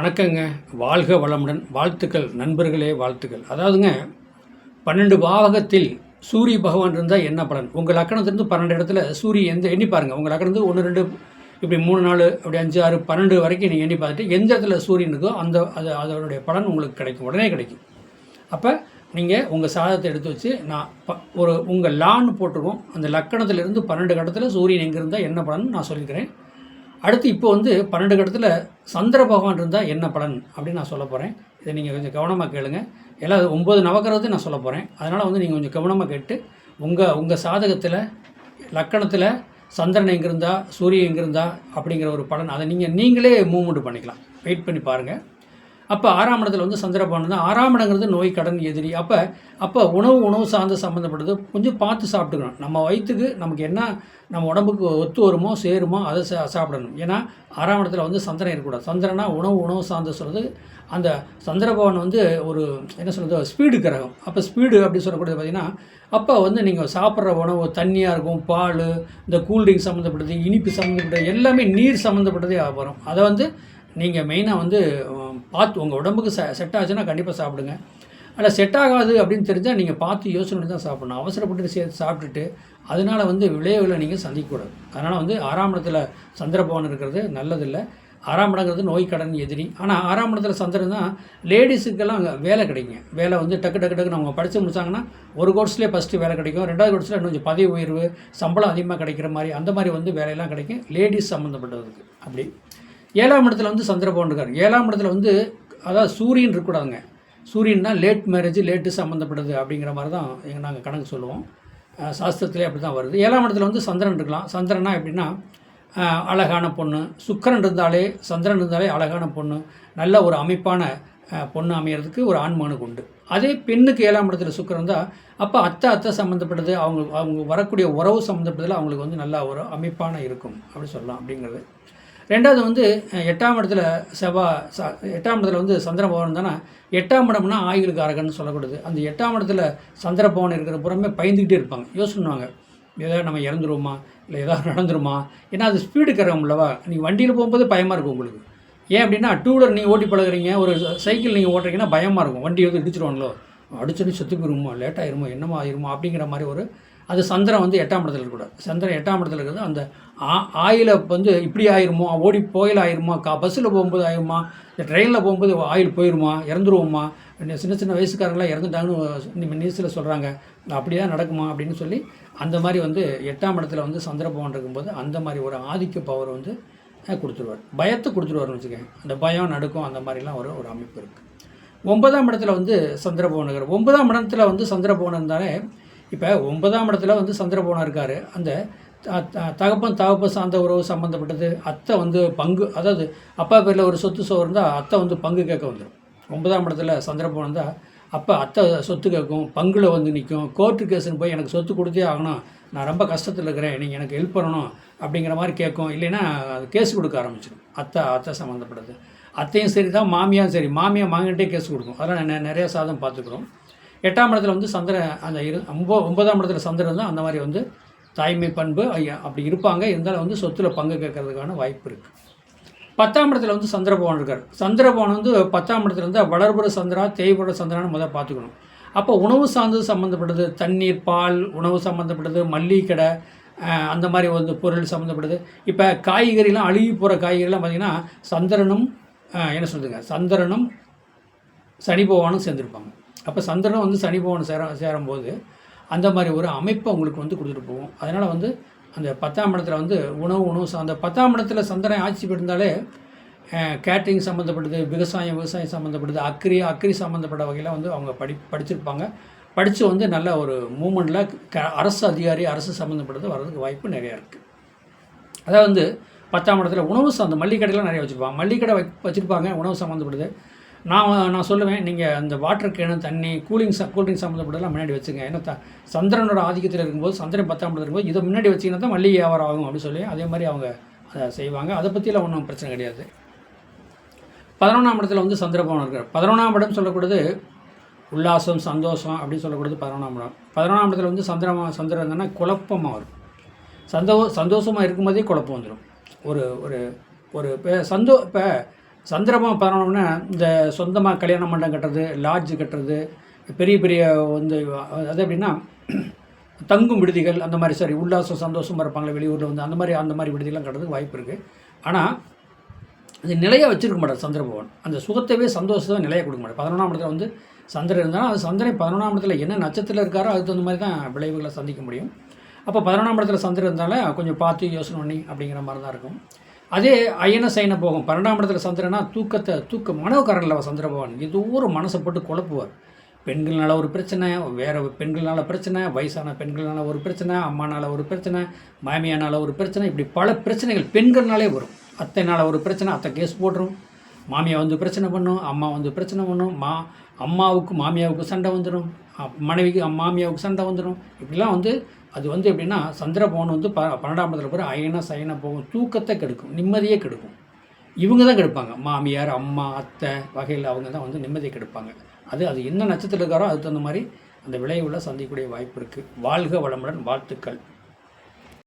வணக்கங்க. வாழ்க வளமுடன். வாழ்த்துக்கள். நண்பர்களே வாழ்த்துக்கள். அதாவதுங்க பன்னெண்டு பாவகத்தில் சூரிய பகவான் இருந்தால் என்ன பலன்? உங்கள் லக்கணத்திலிருந்து பன்னெண்டு இடத்துல சூரிய எந்த எண்ணி பாருங்கள் உங்கள் லக்கணத்து ஒன்று ரெண்டு இப்படி மூணு நாலு அப்படி அஞ்சு ஆறு பன்னெண்டு வரைக்கும் நீங்கள் எண்ணி பார்த்துட்டு எந்த இடத்துல சூரியன் இருக்கோ அந்த அது அதனுடைய பலன் உங்களுக்கு கிடைக்கும். உடனே கிடைக்கும். அப்போ நீங்கள் உங்கள் சாதத்தை எடுத்து வச்சு நான் ப ஒரு உங்கள் லான்னு போட்டிருக்கோம். அந்த லக்கணத்திலிருந்து பன்னெண்டு கடத்தில் சூரியன் எங்கே இருந்தால் என்ன பலன் நான் சொல்லிக்கிறேன். அடுத்து இப்போ வந்து பன்னெண்டு கடத்தில் சந்திர பகவான் இருந்தால் என்ன பலன் அப்படின்னு நான் சொல்ல போகிறேன் இதை நீங்கள் கொஞ்சம் கவனமாக கேளுங்க. எல்லாம் ஒம்பது நவக்கிரகத்தையும் நான் சொல்ல போகிறேன் அதனால் வந்து நீங்கள் கொஞ்சம் கவனமாக கேட்டு உங்கள் உங்கள் சாதகத்தில் லக்கணத்தில் சந்திரன் எங்கே இருந்தால் சூரியன் எங்கே இருந்தா அப்படிங்கிற ஒரு பலன் அதை நீங்கள் நீங்களே மூவ்மெண்ட் பண்ணிக்கலாம். வெயிட் பண்ணி பாருங்கள் அப்போ ஆறாம் இடத்துல வந்து சந்திரபானம் தான் ஆறாம் இடங்கிறது நோய் கடன் எதிரி. அப்போ அப்போ உணவு உணவு சார்ந்த சம்மந்தப்பட்டது கொஞ்சம் பார்த்து சாப்பிட்டுக்கணும். நம்ம வயிற்றுக்கு நமக்கு என்ன நம்ம உடம்புக்கு ஒத்து வருமோ சேருமோ அதை சா சாப்பிடணும். ஏன்னா ஆறாம் இடத்துல வந்து சந்திரன் இருக்கக்கூடாது. சந்திரனா உணவு உணவு சார்ந்த சொல்கிறது அந்த சந்திரபவன் வந்து ஒரு என்ன சொல்கிறது ஸ்பீடு கிரகம். அப்போ ஸ்பீடு அப்படி சொல்லக்கூடியது பார்த்திங்கன்னா அப்போ வந்து நீங்கள் சாப்பிட்ற உணவு தண்ணியாக இருக்கும் பால் இந்த கூல்ட்ரிங்க் சம்மந்தப்பட்டது இனிப்பு சம்மந்தப்பட்டது எல்லாமே நீர் சம்மந்தப்பட்டதே வரும் அதை வந்து நீங்கள் மெயினாக வந்து பார்த்து உங்கள் உடம்புக்கு செ செட் ஆச்சுன்னா கண்டிப்பாக சாப்பிடுங்க. ஆனால் செட் ஆகாது அப்படின்னு தெரிஞ்சால் நீங்கள் பார்த்து யோசனை தான் சாப்பிடணும். அவசரப்பட்டு சேர்த்து சாப்பிட்டுட்டு அதனால் வந்து விளைவுகளை நீங்கள் சந்திக்கக்கூடாது. அதனால் வந்து ஆறாம் இடத்துல சந்திரபவன் இருக்கிறது நல்லதில்லை. ஆறாம் இடங்கிறது நோய் கடன் எதிரி. ஆனால் ஆறாம் இடத்துல சந்திரன் தான் லேடிஸுக்கெல்லாம் அங்கே வேலை கிடைக்குங்க. வேலை வந்து டக்கு டக்கு டக்குன்னு அவங்க படித்து முடிச்சாங்கன்னா ஒரு கோர்ஸ்லேயே ஃபஸ்ட்டு வேலை கிடைக்கும். ரெண்டாவது கோர்ஸில் இன்னும் கொஞ்சம் பதவி உயர்வு சம்பளம் அதிகமாக கிடைக்கிற மாதிரி அந்த மாதிரி வந்து வேலையெல்லாம் கிடைக்கும். லேடிஸ் சம்மந்தப்பட்டதுக்கு அப்படி. ஏழாம் இடத்துல வந்து சந்திரபவன் இருக்கார். ஏழாம் இடத்துல வந்து அதாவது சூரியன் இருக்கக்கூடாதுங்க. சூரியன்னா லேட் மேரேஜ் லேட்டு சம்மந்தப்பட்டது அப்படிங்கிற மாதிரி தான் எங்கள் நாங்கள் கணக்கு சொல்லுவோம். சாஸ்திரத்திலே அப்படி தான் வருது. ஏழாம் இடத்துல வந்து சந்திரன் இருக்கலாம். சந்திரனா எப்படின்னா அழகான பொண்ணு. சுக்கரன் இருந்தாலே சந்திரன் இருந்தாலே அழகான பொண்ணு. நல்ல ஒரு அமைப்பான பொண்ணு அமையிறதுக்கு ஒரு ஆண்மகனுக்கு உண்டு. அதே பெண்ணுக்கு ஏழாம் இடத்துல சுக்கரம் தான் அப்போ அத்தை அத்தை சம்மந்தப்பட்டது அவங்க அவங்க வரக்கூடிய உறவு சம்மந்தப்பட்டதில் அவங்களுக்கு வந்து நல்லா ஒரு அமைப்பான இருக்கும். அப்படி சொல்லலாம் அப்படிங்கிறது. ரெண்டாவது வந்து எட்டாம் இடத்துல செவ்வா ச எட்டாம் இடத்துல வந்து சந்திரபவன் தானே? எட்டாம் இடம்னா ஆயுள் காரகன்னு சொல்லக்கூடாது அந்த எட்டாம் இடத்துல சந்திரபவன் இருக்கிற புறமே பயந்துக்கிட்டே இருப்பாங்க. யோசனைவாங்க ஏதாவது நம்ம இறந்துருவோமா? இல்லை ஏதாவது நடந்துருமா? ஏன்னா அது ஸ்பீடு கிரகம் இல்லவா? நீங்கள் வண்டியில் போகும்போது பயமாக இருக்கும் உங்களுக்கு. ஏன் அப்படின்னா டூ வீலர் நீங்கள் ஓட்டி பழகுறீங்க ஒரு சைக்கிள் நீங்கள் ஓட்டுறீங்கன்னா பயமாக இருக்கும். வண்டி வந்து இடிச்சிருவாங்களோ? அடிச்சடி செத்து போயிருமோ லேட் ஆயிருமோ? என்னமோ ஆயிருமோ? அப்படிங்கிற மாதிரி ஒரு அது சந்திரன் வந்து எட்டாம் இடத்துல இருக்கக்கூடாது சந்திரன் எட்டாம் இடத்துல இருக்கிறது அந்த ஆ ஆயில வந்து இப்படி ஆயிருமா? ஓடி போயில் ஆயிருமா? கா பஸ்ஸில் போகும்போது ஆயிருமா? இந்த ட்ரெயினில் போகும்போது ஆயில் போயிருமா? இறந்துருவோமா? சின்ன சின்ன வயசுக்காரங்களாம் இறந்துட்டாங்கன்னு நியூஸில் சொல்கிறாங்க அப்படியே நடக்குமா? அப்படின்னு சொல்லி அந்த மாதிரி வந்து எட்டாம் இடத்துல வந்து சந்திரபவன் இருக்கும்போது அந்த மாதிரி ஒரு ஆதிக்க பவர் வந்து கொடுத்துருவார். பயத்தை கொடுத்துருவாருன்னு வச்சுக்கோங்க. அந்த பயம் நடக்கும் அந்த மாதிரிலாம் ஒரு ஒரு அமைப்பு இருக்குது ஒன்பதாம் இடத்துல வந்து சந்திரபவன் இருக்கார். ஒன்பதாம் இடத்துல வந்து சந்திரபவன் இருந்தாலே இப்போ ஒன்பதாம் இடத்துல வந்து சந்திரபோனா இருக்கார். அந்த த- த- தகப்பன் தகப்ப சார்ந்த உறவு சம்மந்தப்பட்டது அத்தை வந்து பங்கு அதாவது அப்பா பேரில் ஒரு சொத்து சோ இருந்தால் அத்தை வந்து பங்கு கேட்க வந்துடும் ஒன்பதாம் இடத்துல சந்திரபோனம் இருந்தால் அப்போ அத்தை சொத்து கேட்கும் பங்குல வந்து நிற்கும் கோர்ட்டு கேஸுன்னு போய் எனக்கு சொத்து கொடுத்தே ஆகணும் நான் ரொம்ப கஷ்டத்தில் இருக்கிறேன் நீங்கள் எனக்கு ஹெல்ப் பண்ணணும் அப்படிங்கிற மாதிரி கேட்கும். இல்லைன்னா அது கேஸ் கொடுக்க ஆரம்பிச்சிடும் அத்தை அத்தை சம்மந்தப்பட்டது அத்தையும் சரி தான் மாமியாரும் சரி மாமியார் மாங்கிட்டே கேஸ் கொடுக்கும். அதெல்லாம் நெ- நிறைய சாதம் பார்த்துக்குறோம். எட்டாம் இடத்துல வந்து சந்திரன் அந்த இரு ஒம்போ ஒன்பதாம் இடத்துல சந்திரன் தான் அந்த மாதிரி வந்து தாய்மை பண்பு ஐயா அப்படி இருப்பாங்க. இருந்தாலும் வந்து சொத்துல பங்கு கேட்கறதுக்கான வாய்ப்பு இருக்குது பத்தாம் இடத்துல வந்து சந்திரபவன் இருக்கார். சந்திரபவன் வந்து பத்தாம் இடத்துல வந்து வளர்புற சந்திரா தேய்புற சந்திரான்னு முதல் பார்த்துக்கணும். அப்போ உணவு சார்ந்தது சம்மந்தப்பட்டது தண்ணீர் பால் உணவு சம்மந்தப்பட்டது மல்லிகை கடை அந்த மாதிரி வந்து பொருள் சம்மந்தப்பட்டது இப்போ காய்கறிலாம் அழுகி போகிற காய்கறிலாம் பார்த்திங்கன்னா சந்திரனும் என்ன சொல்லுதுங்க சந்திரனும் சனி பகவானும் சேர்ந்துருப்பாங்க. அப்போ சந்திரனும் வந்து சனி பகவான் சேர சேரும்போது அந்த மாதிரி ஒரு அமைப்பை உங்களுக்கு வந்து கொடுத்துட்டு போகும் அதனால் வந்து அந்த பத்தாம் இடத்துல வந்து உணவு உணவு அந்த பத்தாம் இடத்துல சந்திரன் ஆட்சி பெற்றிருந்தாலே கேட்ரிங் சம்மந்தப்பட்டது விவசாயம் விவசாயம் சம்மந்தப்பட்டது அக்ரி அக்ரி சம்மந்தப்பட்ட வகையில் வந்து அவங்க படி படிச்சிருப்பாங்க. படித்து வந்து நல்ல ஒரு மூமெண்ட்டில் க அரசு அதிகாரி அரசு சம்மந்தப்பட்டது வர்றதுக்கு வாய்ப்பு நிறையா இருக்குது அதாவது வந்து பத்தாம் இடத்துல உணவு சார்ந்த மல்லிகை நிறைய வச்சுருப்பாங்க. மல்லிகை கடை வை- வச்சுருப்பாங்க உணவு சம்மந்தப்பட்டது நான் நான் சொல்லுவேன் நீங்கள் அந்த வாட்டர் கேனு தண்ணி கூலிங் ச கூல்ட்ரிங்க் சம்மந்தப்பட்டதெல்லாம் முன்னாடி வச்சுங்க. ஏன்னா த சந்திரனோட ஆதிக்கத்தில் இருக்கும்போது சந்திரன் பத்தாம் இருக்கும்போது இதை முன்னாடி வச்சிங்கன்னா தான் மல்லிகை வியாபாரம் ஆகும் அப்படின்னு சொல்லி அதே மாதிரி அவங்க அதை செய்வாங்க. அதை பற்றிலாம் ஒன்றும் பிரச்சனை கிடையாது. பதினொன்றாம் இடத்துல வந்து சந்திரபவன் இருக்கார். பதினொன்றாம் இடம் சொல்லக்கூடாது உல்லாசம் சந்தோஷம் அப்படின்னு சொல்லக்கூடியது பதினொன்றாம் இடம். பதினொன்றாம் இடத்துல வந்து சந்திரமா சந்திரன் இருந்தோன்னா குழப்பமாக வரும். சந்தோ சந்தோஷமாக இருக்கும்போதே குழப்பம் வந்துடும் ஒரு ஒரு ஒரு இப்போ சந்தோ இப்போ சந்திரபவன் பதினொன்றுனா இந்த சொந்தமாக கல்யாண மண்டபம் கட்டுறது லாட்ஜ் கட்டுறது பெரிய பெரிய வந்து அது எப்படின்னா தங்கும் விடுதிகள் அந்த மாதிரி சரி உல்லாசம் சந்தோஷமாக இருப்பாங்களே வெளியூரில் வந்து அந்த மாதிரி அந்த மாதிரி விடுதிகள்லாம் கட்டுறதுக்கு வாய்ப்பு இருக்குது ஆனால் அது நிலையாக வச்சுருக்க மாட்டார் சந்திரபவன் அந்த சுகத்தவே சந்தோஷத்தை நிலையாக கொடுக்க மாட்டார். பதினொன்றாம் இடத்துல வந்து சந்திரன் இருந்தாலும் அது சந்திரன் பதினொன்றாம் இடத்துல என்ன நட்சத்திரத்தில் இருக்காரோ அதுக்கு தகுந்த மாதிரி தான் விளைவுகளை சந்திக்க முடியும். அப்போ பதினொன்றாம் இடத்துல சந்திரன் இருந்தாலும் கொஞ்சம் பார்த்து யோசனை பண்ணி அப்படிங்கிற மாதிரி தான் இருக்கும். அதே அயன சைன போகும். பன்னெண்டாம் இடத்துல சந்திரனா தூக்கத்தை தூக்க மனோகரன் இல்லவா சந்திரபவன் இது ஒரு மனசை போட்டு குழப்புவார். பெண்கள்னால ஒரு பிரச்சனை வேறு பெண்கள்னால பிரச்சனை வயசான பெண்கள்னால ஒரு பிரச்சனை அம்மானால ஒரு பிரச்சனை மாமியானால ஒரு பிரச்சனை இப்படி பல பிரச்சனைகள் பெண்கள்னாலே வரும். அத்தைனால ஒரு பிரச்சனை அத்தை கேஸ் போட்டுரும். மாமியா வந்து பிரச்சனை பண்ணும் அம்மா வந்து பிரச்சனை பண்ணும் மா அம்மாவுக்கு மாமியாவுக்கு சண்டை வந்துடும் மனைவிக்கு மாமியாவுக்கு சண்டை வந்துடும் இப்படிலாம் வந்து அது வந்து எப்படின்னா சந்திரபவன் வந்து ப பன்னெண்டாம் இடத்துல போகிற அயன சயன போகும் தூக்கத்தை கெடுக்கும் நிம்மதியே கெடுக்கும். இவங்க தான் கெடுப்பாங்க. மாமியார் அம்மா அத்தை வகையில் அவங்க தான் வந்து நிம்மதியை கெடுப்பாங்க. அது அது என்ன நட்சத்திரம் இருக்காரோ அதுக்கு தகுந்த மாதிரி அந்த விளைவுகளை சந்திக்கக்கூடிய வாய்ப்பு இருக்குது வாழ்க வளமுடன் வாழ்த்துக்கள்.